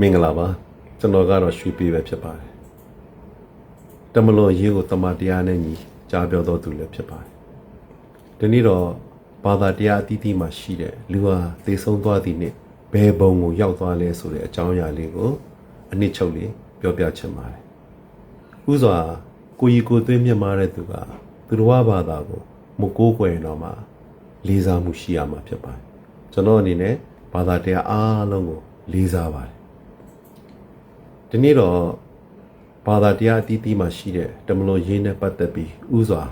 မင်္ဂလာပါကျွန်တော်ကတော့ရွှေပြည်ပဲဖြစ်ပါတယ်တမလွန်ရေးကိုတမန်တရားနဲ့ညီကြားပြောတော်သူလည်းဖြစ်ပါတယ်ဒီနေ့တော့ဘာသာတရားအသီးသီးမှာရှိတဲ့လူဟာသေဆုံးသွားသည်နဲ့ဘယ်ဘုံကိုရောက်သွားလဲဆိုတဲ့အကြောင်းအရာလေးကိုအနည်းချုပ်လေးပြောပြချင်ပါတယ်ဥစွာကိုကြီးကိုသွင်းမြတ်မာတဲ့သူကသူတော်ဘာသာကိုမကိုးကွယ်တော့မှလေးစားမှုရှိရမှာဖြစ်ပါတယ်ကျွန်တော်အနေနဲ့ဘာသာတရားအားလုံးကိုလေးစားပါတယ် ဒီနေ့တော့ဘာသာတရားအသီးသီးမှာရှိတဲ့တမလွန်ရင်းနဲ့ပတ်သက်ပြီးဥစွာ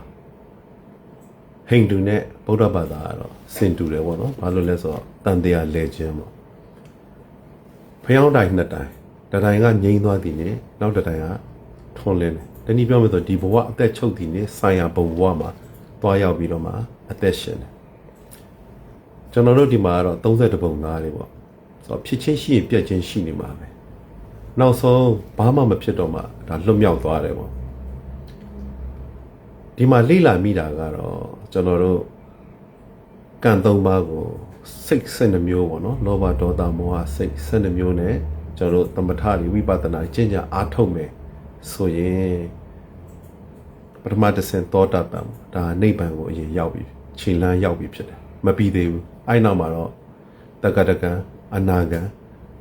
ဟိန္ဒူနဲ့ဗုဒ္ဓဘာသာကတော့စင်တူတယ်ပေါ့နော်ဘာလို့လဲဆိုတော့တန်တရားလဲခြင်းပေါ့ဖျောင်းတိုင်နှစ်တိုင်တစ်တိုင်ကငြိမ်းသွားသည်နဲ့နောက်တစ်တိုင်ကထွန်းလင်းတယ်တနည်းပြောမယ်ဆိုဒီဘဝအသက်ချုပ်သည်နဲ့ဆိုင်ရာဘုံဘဝမှာသွားရောက်ပြီးတော့မှအသက်ရှင်တယ်ကျွန်တော်တို့ဒီမှာကတော့30ပုံသားတွေပေါ့ဆိုတော့ဖြစ်ချင်းရှိရင်ပြက်ချင်းရှိနေမှာပဲ နောက်ဆုံးဘာမှမဖြစ်တော့မှဒါလွတ်မြောက်သွားတယ်ပေါ့ဒီမှာလိလာမိတာကတော့ကျွန်တော်တို့ကံသုံးပါးကိုစိတ်၁၂မျိုးပေါ့နော်လောဘဒေါသမောဟစိတ်၁၂မျိုးနဲ့ကျွန်တော်တို့သမထတွေဝိပဿနာကျင့်ကြံအားထုတ်မယ်ဆိုရင်ပထမတစ်ဆင့်သောတာပန်ဒါနိဗ္ဗာန်ကိုအရင်ရောက်ပြီခြေလန်းရောက်ပြီဖြစ်တယ်မပြီးသေးဘူးအဲ့နောက်မှာတော့တက္ကတကံအနာကံ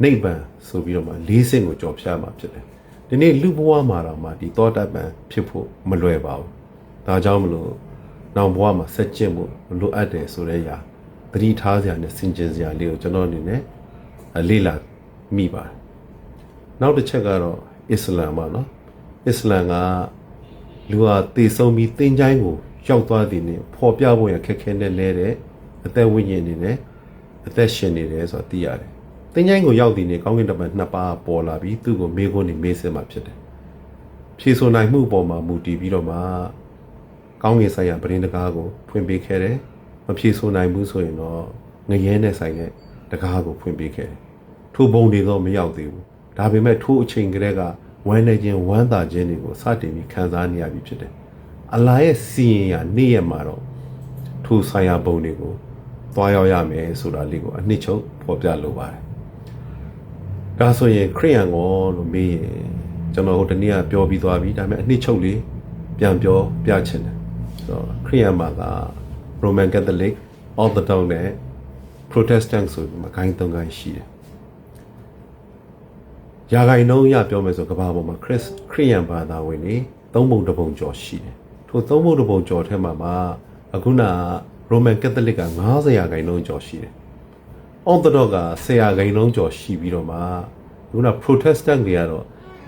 နိဗ္ဗာန်ဆိုပြီးတော့မှလေးစင်ကိုကြော်ဖြတ်မှာဖြစ်တယ်ဒီနေ့လူဘဝမှာတော့မှဒီသောတာပန်ဖြစ်ဖို့မလွယ်ပါဘူးဒါကြောင့်မလို့နောက်ဘဝမှာဆက်ကျင့်ဖို့လိုအပ်တယ်ဆိုတဲ့အရာသတိထားစရာနဲ့စင်ကြင်စရာလေးကိုကျွန်တော်အနေနဲ့အလေးလာမိပါတယ်နောက်တစ်ချက်ကတော့အစ္စလာမ်ပါနော်အစ္စလာမ်ကလူဟာတည်ဆုံးပြီးသင်ချိုင်းကိုရောက်သွားတဲ့နေ့ပေါ်ပြဖို့ရခက်ခဲနဲ့လဲတဲ့အသက်ဝိညာဉ်နေနဲ့အသက်ရှင်နေတယ်ဆိုတာသိရတယ် သင်ချိုင်းကိုရောက်တဲ့နေ့ကောင်းကင်တမန်နှစ်ပါးပေါ်လာပြီးသူ့ကိုမေးခွန်းနေမေးစင်မှာဖြစ်တယ်ဖြေဆိုနိုင်မှုပေါ်မှာမူတည်ပြီးတော့မှကောင်းကင်ဆိုင်ရာပရင်းတကားကိုဖွင့်ပေးခဲ့တယ်။မဖြေဆိုနိုင်ဘူးဆိုရင်တော့ငရဲနဲ့ဆိုင်တဲ့တကားကိုဖွင့်ပေးခဲ့တယ်။ထိုဘုံတွေတော့မရောက်သေးဘူး။ဒါပေမဲ့ထိုအချိန်ကလေးကဝမ်းနေခြင်းဝမ်းသာခြင်းတွေကိုစတင်ပြီးခံစားနေရပြီဖြစ်တယ်။အလာရဲ့စီရင်ရနေ့ရက်မှာတော့ထိုဆိုင်ရာဘုံတွေကိုသွားရောက်ရမယ်ဆိုတာလေးကိုအနှစ်ချုပ်ဖော်ပြလိုပါတယ်။ ဒါဆိုရင်ခရိယန်ကိုလို့မေးရင်ကျွန်တော်ဟိုတနေ့ကပြောပြီးသွားပြီဒါပေမဲ့အနှစ်ချုပ်လေးပြန်ပြောပြချင်တယ်ဆိုတော့ခရိယန်မှာက Roman Catholic Orthodox နဲ့ Protestant ဆိုပြီးမှဂိုင်းသုံးဂိုင်းရှိတယ်။ယာဂိုင်နှုန်းရပြောမယ်ဆိုကမ္ဘာပေါ်မှာခရစ်ခရိယန်ဘာသာဝင်တွေသုံးပုံတစ်ပုံကျော်ရှိတယ်။ထိုသုံးပုံတစ်ပုံကျော်ထဲမှာမှာအခုန Roman Catholic က90ရာခိုင်နှုန်းကျော်ရှိတယ်။ Orthodox က10ရာခိုင်နှုန်းကျော်ရှိပြီးတော့မှအခုန Protestant တွေကတော့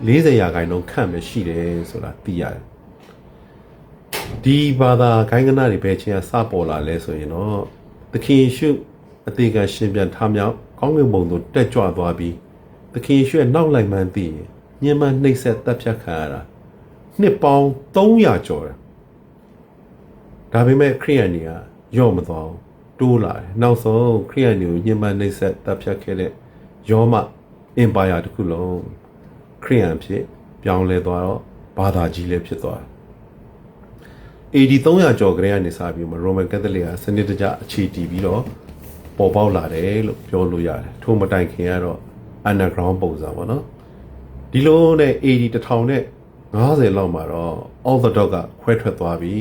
40ရာခိုင်နှုန်းခန့်ပဲရှိတယ်ဆိုတာသိရတယ်။ဒီဘာသာဂိုင်းကနာတွေပဲချင်းကစပေါ်လာလဲဆိုရင်တော့သခင်ယေရှုအသေးကရှင်ပြန်ထမြောက်ကောင်းကင်ဘုံသို့တက်ကြွသွားပြီးသခင်ယေရှုရဲ့နောက်လိုက်မှန်းသိရင်ညှဉ်းပန်းနှိပ်စက်တပ်ဖြတ်ခံရတာနှစ်ပေါင်း300ကျော်တယ်ဒါပေမဲ့ခရိယန်တွေကယော့မသွားဘူး တိုးလာတယ်နောက်ဆုံးခရိယန်တွေကိုညှဉ်းပန်းနှိပ်စက်တပ်ဖြတ်ခဲ့တဲ့ယောမအင်ပါယာတစ်ခုလုံးခရိယန်ဖြစ် ပြောင်းလဲသွားတော့ဘာသာကြီးလည်းဖြစ်သွားတယ် AD 300ကျော်ကလေးကနေစပြီးမှ Roman Catholic ကစနစ်တကျအခြေတည်ပြီးတော့ပေါ်ပေါက်လာတယ်လို့ပြောလို့ရတယ်ထို့မတိုင်ခင်ကတော့ underground ပုံစံပေါ့နော်ဒီလိုနဲ့ AD 1000နဲ့50လောက်မှာတော့ Orthodox ကခွဲထွက်သွားပြီ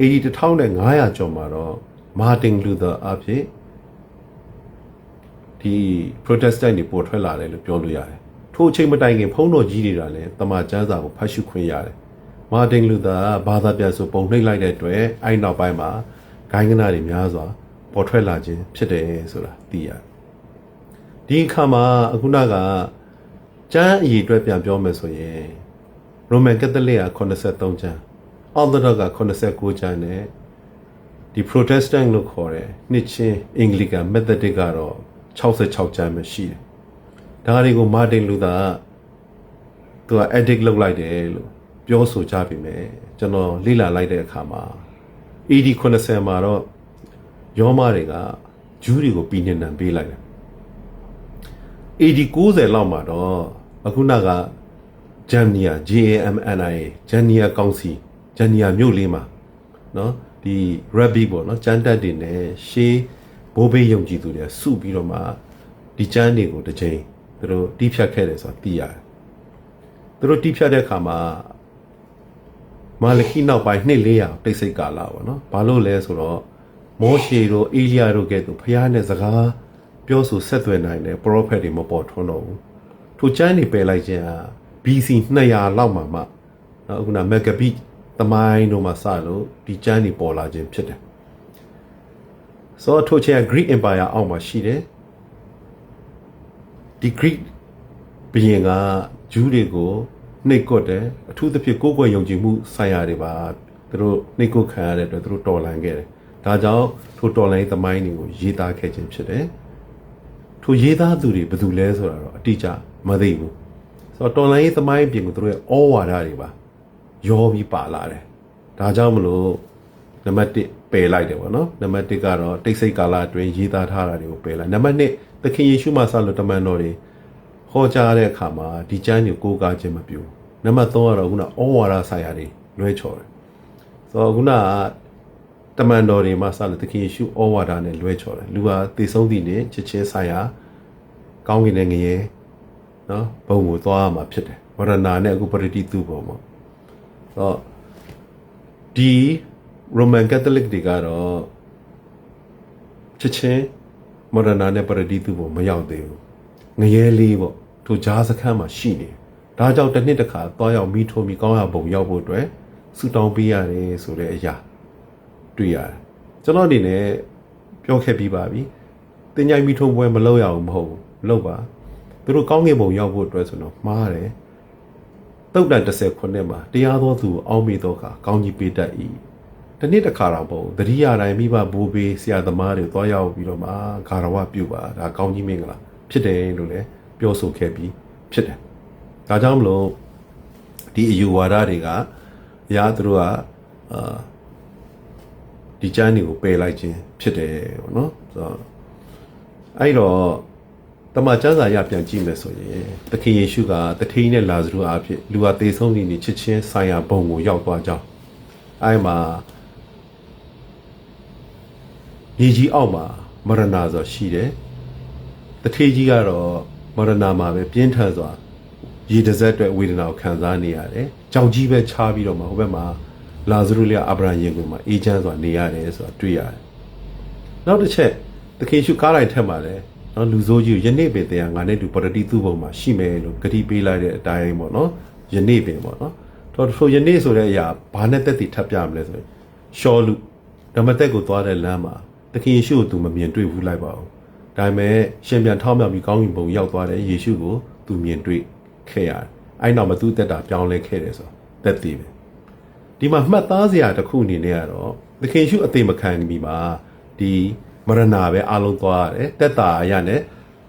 AD 1500ကျော်မှာတော့ Martin Luther အဖြစ်ဒီ Protestant တွေပေါ်ထွက်လာတယ်လို့ပြောလို့ရတယ်ထို့အချိန်မတိုင်ခင်ဖုံးတော်ကြီးတွေကလည်းတမန်ကျမ်းစာကိုဖတ်ရှုခွင့်ရတယ်မာတင်လူသာဘာသာပြန်ဆိုပုံနှိပ်လိုက်တဲ့အတွက်အဲ့နောက်ပိုင်းမှာဂိုင်းကနာတွေများစွာပေါ်ထွက်လာခြင်းဖြစ်တယ်ဆိုတာသိရတယ်။ဒီအခါမှာအခုနကကျမ်းအရေးအတွက်ပြန်ပြောမယ်ဆိုရင် Roman Catholic က83ကျမ်း Orthodox က89ကျမ်းနဲ့ ဒီ Protestant လို့ခေါ်တဲ့နှစ်ချင်း Anglican Methodic ကတော့66ကျမ်းပဲရှိတယ်ဒါတွေကို Martin Luther ကသူက addict လုပ်လိုက်တယ်လို့ပြောဆိုကြပြီမယ်ကျွန်တော်လေ့လာလိုက်တဲ့အခါမှာ AD 90မှာတော့ယောမတွေကဂျူးတွေကိုပြည်နှံပေးလိုက်တယ် AD 90လောက်မှာတော့အခုနောက်ကဂျန်နီယာ JAMNIA ဂျန်နီယာကောင်စီဂျန်နီယာမြို့လေးမှာနော် ဒီ rabbi ပေါ့နော်ကျမ်းတက်တွေနဲ့ရှေးဘိုးဘေးယုံကြည်သူတွေစုပြီးတော့မှဒီကျမ်းတွေကိုတစ်ချိန်သူတို့တီးဖြတ်ခဲ့တယ်ဆိုတာသိရတယ်သူတို့တီးဖြတ်တဲ့အခါမှာမာလခိနောက်ပိုင်းနှစ်400တိတ်ဆိတ်ကာလပေါ့နော်ဘာလို့လဲဆိုတော့မောရှေတို့အေလိယတို့ကဲ့သို့ဖျားနဲ့စကားပြောဆိုဆက်သွယ်နိုင်တဲ့ prophet တွေမပေါ်ထွန်းတော့ဘူးထိုကျမ်းတွေပယ်လိုက်ခြင်းဟာ BC 200လောက်မှာမှအခုနမက်ကဘီ မိုင်းတို့မှာစလို့ဒီကျမ်းတွေပေါ်လာခြင်းဖြစ်တယ်ဆိုတော့ထိုချင် Greek Empire အောက်မှာရှိတယ်ဒီ Greek ဘုရင်ကဂျူးတွေကိုနှိပ်ကွက်တယ်အထူးသဖြင့်ကိုယ်ကွယ်ယုံကြည်မှုဆိုင်ရာတွေပါသူတို့နှိပ်ကွက်ခံရတဲ့အတွက်သူတို့တော်လှန်ခဲ့တယ်ဒါကြောင့်ထိုတော်လှန်ရေးသမိုင်းတွေကိုရေးသားခဲ့ခြင်းဖြစ်တယ်ထိုရေးသားသူတွေဘယ်သူလဲဆိုတာတော့အတိအကျမသိဘူးဆိုတော့တော်လှန်ရေးသမိုင်းအပြင်ကိုသူတို့ရဲ့ဩဝါဒတွေပါ ရောပြီးပါလာတယ်ဒါကြောင့်မလို့နံပါတ်1ပယ်လိုက်တယ်ပေါ့နော်နံပါတ်1ကတော့တိတ်ဆိတ်ကာလအတွင်းရေးသားထားတာတွေကိုပယ်လိုက်နံပါတ်2သခင်ယေရှုမှဆလို့တမန်တော်တွေဟောကြားတဲ့အခါမှာဒီကျမ်းကိုကိုးကားခြင်းမပြုနံပါတ်3ကတော့ခုနဩဝါဒဆိုင်ရာတွေလွဲချော်တယ်ဆိုတော့ခုနကတမန်တော်တွေမှဆလို့သခင်ယေရှုဩဝါဒနဲ့လွဲချော်တယ်လူဟာသိဆုံးသည့်နေ့ချစ်ချင်းဆိုင်ရာကောင်းကင်တဲ့ငရဲနော်ဘုံကိုသွားရမှာဖြစ်တယ်ဝရဏာနဲ့အခုပရိတိသူဘုံပေါ့ တော့ဒီ Roman Catholic တွေကတော့ချစ်ချင်းမော်ဒနာနဲ့ပရဒီသူဘုံမရောက်သေးဘူးငရဲလေးပေါ့ထိုကြားစခန်းမှာရှိနေဒါကြောင့်တစ်နှစ်တစ်ခါသွားရောက်မိထိုးမိကောင်းရဘုံရောက်ဖို့အတွက်ဆူတောင်းပေးရတယ်ဆိုတဲ့အရာတွေ့ရတယ်ကျွန်တော်အနေနဲ့ပြောခဲ့ပြီးပါပြီတင်ញိုင်းမိထိုးပွဲမလုပ်ရအောင်မဟုတ်ဘူးလုပ်ပါသူတို့ကောင်းကင်ဘုံရောက်ဖို့အတွက်ဆိုတော့မှားတယ် တုတ်တန်30ခုနှစ်မှာတရားတော်သူအောင်းမိတော့ကကောင်းကြီးပေးတတ်၏တနေ့တစ်ခါတော့ပေါ့တတိယတိုင်းမိဘဘိုးဘေးဆရာသမားတွေသွားရောက်ပြီးတော့မှဂါရဝပြုပါဒါကောင်းကြီးမင်္ဂလာဖြစ်တယ်လို့လည်းပြောဆိုခဲ့ပြီးဖြစ်တယ်ဒါကြောင့်မလို့ဒီအယူဝါဒတွေကအရာသူတို့ကအာဒီကျမ်းတွေကိုပယ်လိုက်ခြင်းဖြစ်တယ်ပေါ့နော်ဆိုတော့အဲ့တော့ တမန်ကျမ်းစာရပြန်ကြည့်မယ်ဆိုရင်သခင်ယေရှုကတထိန်နဲ့လာဇရုအားဖြင့်လူဟာသေဆုံးနေနေချစ်ချင်းဆိုင်ရာဘုံကိုရောက်သွားကြောင်းအဲ့မှာမြေကြီးအောက်မှာမရဏဆိုရှိတယ်တထေးကြီးကတော့မရဏမှာပဲပြင်းထန်စွာရေတစ်စက်အတွက်ဝေဒနာကိုခံစားနေရတယ်ကြောင်ကြီးပဲချားပြီးတော့မှဟိုဘက်မှာလာဇရုလျာအဗရာယင်ကိုမှအေးချမ်းစွာနေရတယ်ဆိုတာတွေ့ရတယ်နောက်တစ်ချက်သခင်ရှုကားတိုင်းထက်မှာလည်း နော်လူဆိုးကြီးယနေ့ပင်တရားငါနဲ့တူပရတိသူ့ဘုံမှာရှိမယ်လို့ဂတိပေးလိုက်တဲ့အတိုင်းပေါ့နော်ယနေ့ပင်ပေါ့နော်တော့ဆိုယနေ့ဆိုတဲ့အရာဘာနဲ့တက်တည်ထပ်ပြမလဲဆိုရင်ရှောလူဓမ္မတက်ကိုသွားတဲ့လမ်းမှာသခင်ယေရှုကိုသူမမြင်တွေ့ဘူးလိုက်ပါဘူးဒါပေမဲ့ရှင်ပြန်ထောက်မြောက်ပြီးကောင်းကင်ဘုံရောက်သွားတဲ့ယေရှုကိုသူမြင်တွေ့ခဲ့ရတယ်အဲ့နောက်မှသူ့တက်တာပြောင်းလဲခဲ့တယ်ဆိုတက်တည်ပဲဒီမှာမှတ်သားစရာတစ်ခုအနေနဲ့ကတော့သခင်ယေရှုအသေးမခံမီမှာဒီ မရဏပဲအလုံးသွားရတယ်တက်တာရနဲ့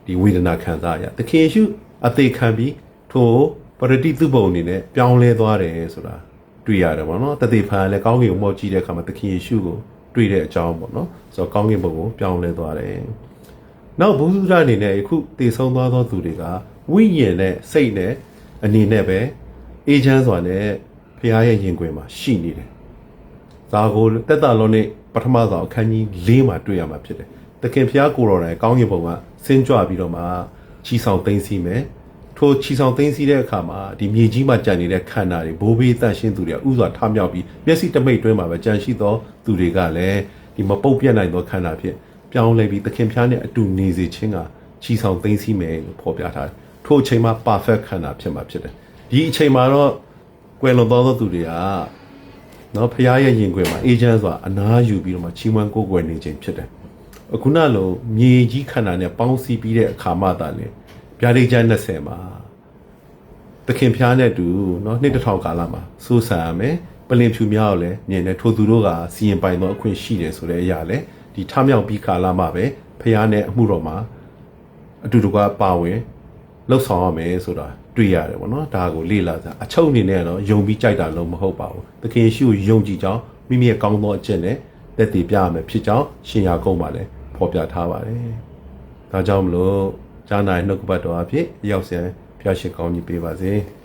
ဒီဝေဒနာခံစားရသခင်ယေရှုအသေးခံပြီးထိုပရတိသူဘုံအနေနဲ့ပြောင်းလဲသွားတယ်ဆိုတာတွေ့ရတယ်ပေါ့နော်တတိဖန်လည်းကောင်းကင်ကိုမော့ကြည့်တဲ့အခါမှာသခင်ယေရှုကိုတွေ့တဲ့အကြောင်းပေါ့နော်ဆိုတော့ကောင်းကင်ဘုံကိုပြောင်းလဲသွားတယ်နောက်ဘုရားအနေနဲ့အခုတည်ဆုံးသွားသောသူတွေကဝိညာဉ်နဲ့စိတ်နဲ့အနေနဲ့ပဲအေးချမ်းစွာနဲ့ဖခင်ရဲ့ရင်ခွင်မှာရှိနေတယ် ဒါကိုတက်တာလုံးနဲ့ပထမဆုံးအခန်းကြီး၄မှာတွေ့ရမှာဖြစ်တယ်။တခင်ဖျားကိုတော်တိုင်ကောင်းကင်ဘုံကဆင်းကြွပြီးတော့မှချီဆောင်သိမ်းစီမယ်။ထိုချီဆောင်သိမ်းစီတဲ့အခါမှာဒီမြေကြီးမှာကြံနေတဲ့ခန္ဓာတွေဘိုးဘေးတန့်ရှင်းသူတွေကဥစွာထမြောက်ပြီးမျက်စိတမိတ်တွင်းမှာပဲကြံရှိသောသူတွေကလည်းဒီမပုတ်ပြတ်နိုင်သောခန္ဓာဖြစ်ပြောင်းလဲပြီးတခင်ဖျားနဲ့အတူနေစေခြင်းကချီဆောင်သိမ်းစီမယ်လို့ဖော်ပြထားတယ်။ထိုအချိန်မှာ perfect ခန္ဓာဖြစ်မှာဖြစ်တယ်။ဒီအချိန်မှာတော့ကွယ်လွန်သောသူတွေက နော်ဖရားရဲ့ရင်ခွင်မှာအေဂျင့်ဆိုတာအနားယူပြီးတော့မှချီးမွမ်းကိုးကွယ်နေခြင်းဖြစ်တယ်။အခုနလိုမြေကြီးခန္ဓာနဲ့ပေါင်းစည်းပြီးတဲ့အခါမှသာလေဗျာဒိတ်ကျမ်း20မှာသခင်ဖျားနဲ့တူနော်နှစ်တစ်ထောင်ကာလမှာစိုးဆန်ရမယ်ပလင်ဖြူများကိုလည်းမြင်တယ်ထိုသူတို့ကစီရင်ပိုင်သောအခွင့်ရှိတယ်ဆိုတဲ့အရာလေဒီထမြောက်ပြီးကာလမှာပဲဖျားနဲ့အမှုတော်မှာအတူတကွပါဝင် လှုပ်ဆောင်ရမယ်ဆိုတာတွေ့ရတယ်ပေါ့နော်ဒါကိုလေ့လာစားအချုပ်အနေနဲ့ကတော့ယုံပြီးကြိုက်တာလုံးမဟုတ်ပါဘူးသခင်ရှိကိုယုံကြည်ကြောင်းမိမိရဲ့ကောင်းသောအကျင့်နဲ့တက်တည်ပြရမယ်ဖြစ်ကြောင်းရှင်ယာကုန်းမှာလည်းဖော်ပြထားပါတယ်ဒါကြောင့်မလို့ဈာနာနှုတ်ကပတ်တော်အဖြစ်ရောက်စံဖျားရှိကောင်းကြီးပေးပါစေ။